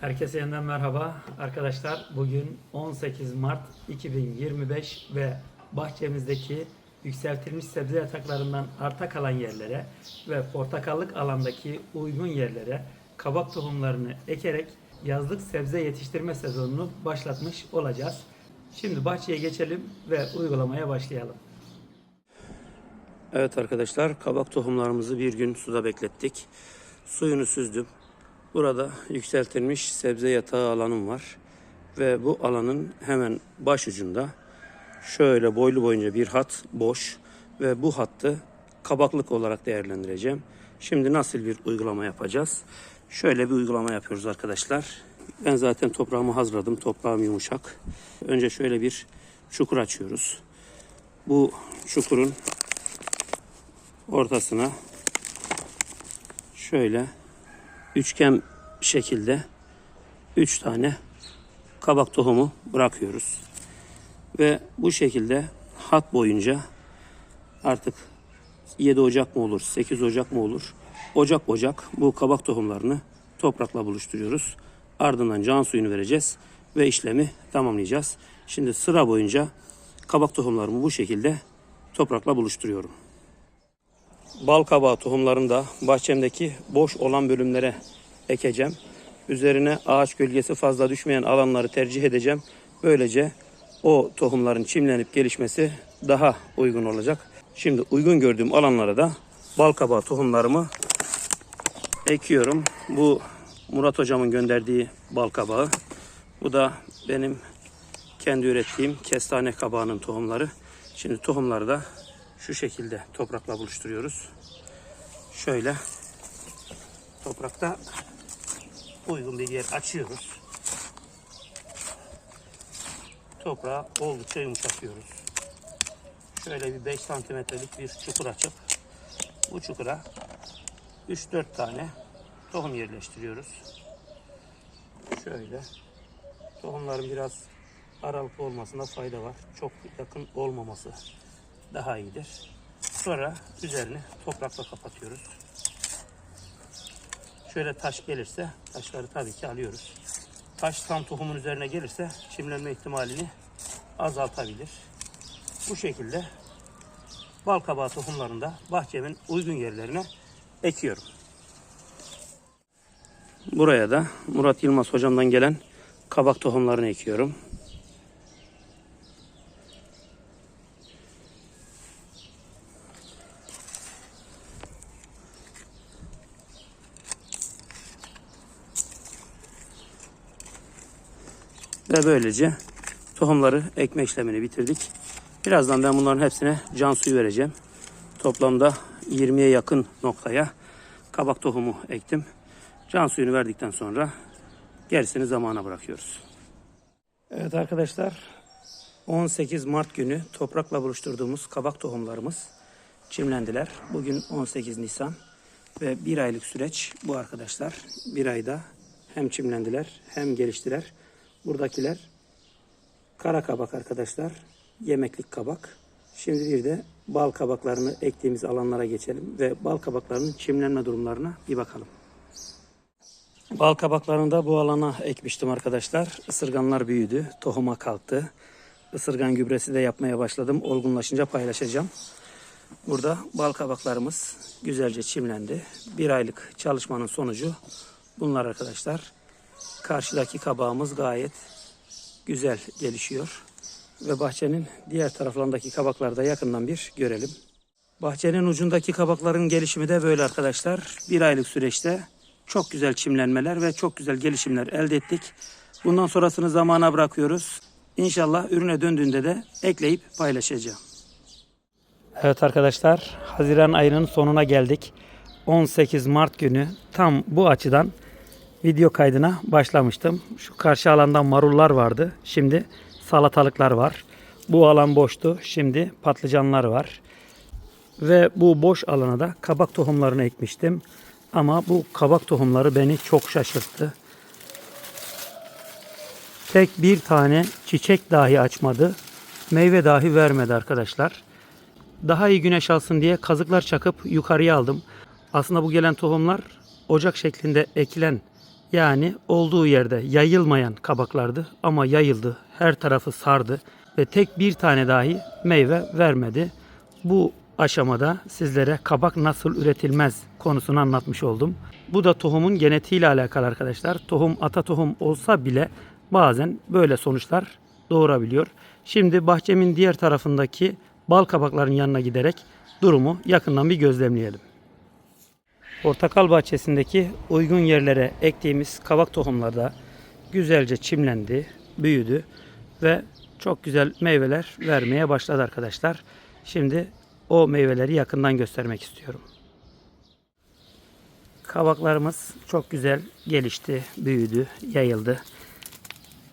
Herkese yeniden merhaba arkadaşlar. Bugün 18 Mart 2025 ve bahçemizdeki yükseltilmiş sebze yataklarından arta kalan yerlere ve portakallık alandaki uygun yerlere kabak tohumlarını ekerek yazlık sebze yetiştirme sezonunu başlatmış olacağız. Şimdi bahçeye geçelim ve uygulamaya başlayalım. Evet arkadaşlar kabak tohumlarımızı bir gün suda beklettik. Suyunu süzdüm. Burada yükseltilmiş sebze yatağı alanım var. Ve bu alanın hemen baş ucunda şöyle boylu boyunca bir hat boş ve bu hattı kabaklık olarak değerlendireceğim. Şimdi nasıl bir uygulama yapacağız? Şöyle bir uygulama yapıyoruz arkadaşlar. Ben zaten toprağımı hazırladım. Toprağım yumuşak. Önce şöyle bir çukur açıyoruz. Bu çukurun ortasına şöyle üçgen şekilde 3 tane kabak tohumu bırakıyoruz. Ve bu şekilde hat boyunca artık 7 Ocak mı olur, 8 Ocak mı olur? Ocak Ocak bu kabak tohumlarını toprakla buluşturuyoruz. Ardından can suyunu vereceğiz ve işlemi tamamlayacağız. Şimdi sıra boyunca kabak tohumlarımı bu şekilde toprakla buluşturuyorum. Bal kabağı tohumlarını da bahçemdeki boş olan bölümlere ekeceğim. Üzerine ağaç gölgesi fazla düşmeyen alanları tercih edeceğim. Böylece o tohumların çimlenip gelişmesi daha uygun olacak. Şimdi uygun gördüğüm alanlara da bal kabağı tohumlarımı ekiyorum. Bu Murat hocamın gönderdiği bal kabağı. Bu da benim kendi ürettiğim kestane kabağının tohumları. Şimdi tohumları da şu şekilde toprakla buluşturuyoruz. Şöyle toprakta uygun bir yer açıyoruz. Toprağı oldukça yumuşatıyoruz. Şöyle bir 5 santimetrelik bir çukur açıp bu çukura 3-4 tane tohum yerleştiriyoruz. Şöyle tohumların biraz aralıklı olmasında fayda var. Çok yakın olmaması daha iyidir. Sonra üzerini toprakla kapatıyoruz. Şöyle taş gelirse taşları tabii ki alıyoruz. Taş tam tohumun üzerine gelirse çimlenme ihtimalini azaltabilir. Bu şekilde bal kabağı tohumlarını da bahçemin uygun yerlerine ekiyorum. Buraya da Murat Yılmaz hocamdan gelen kabak tohumlarını ekiyorum. Ve böylece tohumları ekme işlemini bitirdik. Birazdan ben bunların hepsine can suyu vereceğim. Toplamda 20'ye yakın noktaya kabak tohumu ektim. Can suyunu verdikten sonra gerisini zamana bırakıyoruz. Evet arkadaşlar 18 Mart günü toprakla buluşturduğumuz kabak tohumlarımız çimlendiler. Bugün 18 Nisan ve bir aylık süreç bu arkadaşlar. Bir ayda hem çimlendiler hem geliştiler. Buradakiler kara kabak arkadaşlar. Yemeklik kabak. Şimdi bir de bal kabaklarını ektiğimiz alanlara geçelim ve bal kabaklarının çimlenme durumlarına bir bakalım. Bal kabaklarını da bu alana ekmiştim arkadaşlar. Isırganlar büyüdü, tohuma kalktı. Isırgan gübresi de yapmaya başladım. Olgunlaşınca paylaşacağım. Burada bal kabaklarımız güzelce çimlendi. Bir aylık çalışmanın sonucu bunlar arkadaşlar. Karşıdaki kabağımız gayet güzel gelişiyor. Ve bahçenin diğer taraflarındaki kabakları da yakından bir görelim. Bahçenin ucundaki kabakların gelişimi de böyle arkadaşlar. Bir aylık süreçte çok güzel çimlenmeler ve çok güzel gelişimler elde ettik. Bundan sonrasını zamana bırakıyoruz. İnşallah ürüne döndüğünde de ekleyip paylaşacağım. Evet arkadaşlar, Haziran ayının sonuna geldik. 18 Mart günü tam bu açıdan video kaydına başlamıştım. Şu karşı alanda marullar vardı. Şimdi salatalıklar var. Bu alan boştu. Şimdi patlıcanlar var. Ve bu boş alana da kabak tohumlarını ekmiştim. Ama bu kabak tohumları beni çok şaşırttı. Tek bir tane çiçek dahi açmadı. Meyve dahi vermedi arkadaşlar. Daha iyi güneş alsın diye kazıklar çakıp yukarıya aldım. Aslında bu gelen tohumlar ocak şeklinde ekilen Yani olduğu yerde yayılmayan kabaklardı ama yayıldı. Her tarafı sardı ve tek bir tane dahi meyve vermedi. Bu aşamada sizlere kabak nasıl üretilmez konusunu anlatmış oldum. Bu da tohumun genetiğiyle alakalı arkadaşlar. Tohum ata tohum olsa bile bazen böyle sonuçlar doğurabiliyor. Şimdi bahçemin diğer tarafındaki bal kabakların yanına giderek durumu yakından bir gözlemleyelim. Portakal bahçesindeki uygun yerlere ektiğimiz kabak tohumları da güzelce çimlendi, büyüdü ve çok güzel meyveler vermeye başladı arkadaşlar. Şimdi o meyveleri yakından göstermek istiyorum. Kabaklarımız çok güzel gelişti, büyüdü, yayıldı.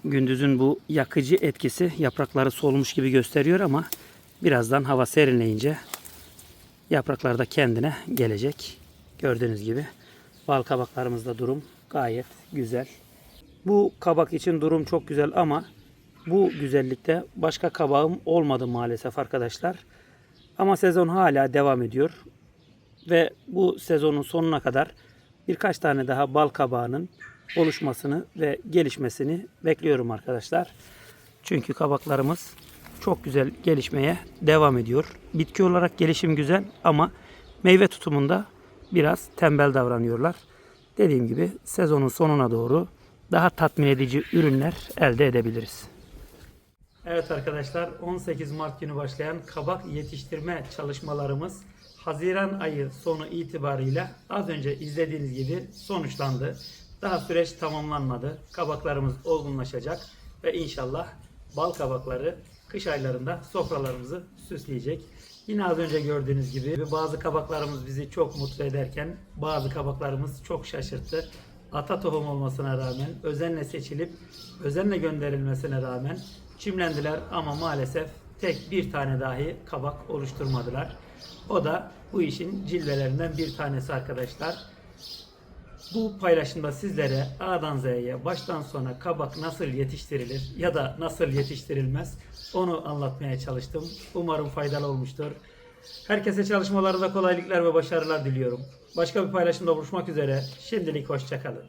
Gündüzün bu yakıcı etkisi yaprakları solmuş gibi gösteriyor ama birazdan hava serinleyince yapraklar da kendine gelecek. Gördüğünüz gibi bal kabaklarımızda durum gayet güzel. Bu kabak için durum çok güzel ama bu güzellikte başka kabağım olmadı maalesef arkadaşlar. Ama sezon hala devam ediyor. Ve bu sezonun sonuna kadar birkaç tane daha bal kabağının oluşmasını ve gelişmesini bekliyorum arkadaşlar. Çünkü kabaklarımız çok güzel gelişmeye devam ediyor. Bitki olarak gelişim güzel ama meyve tutumunda biraz tembel davranıyorlar. Dediğim gibi sezonun sonuna doğru daha tatmin edici ürünler elde edebiliriz. Evet arkadaşlar 18 Mart günü başlayan kabak yetiştirme çalışmalarımız Haziran ayı sonu itibariyle az önce izlediğiniz gibi sonuçlandı. Daha süreç tamamlanmadı. Kabaklarımız olgunlaşacak ve inşallah bal kabakları kış aylarında sofralarımızı süsleyecek. Yine az önce gördüğünüz gibi bazı kabaklarımız bizi çok mutlu ederken bazı kabaklarımız çok şaşırttı. Ata tohum olmasına rağmen özenle seçilip özenle gönderilmesine rağmen çimlendiler ama maalesef tek bir tane dahi kabak oluşturmadılar. O da bu işin cilvelerinden bir tanesi arkadaşlar. Bu paylaşımda sizlere A'dan Z'ye baştan sona kabak nasıl yetiştirilir ya da nasıl yetiştirilmez onu anlatmaya çalıştım. Umarım faydalı olmuştur. Herkese çalışmalarında kolaylıklar ve başarılar diliyorum. Başka bir paylaşımda buluşmak üzere. Şimdilik hoşçakalın.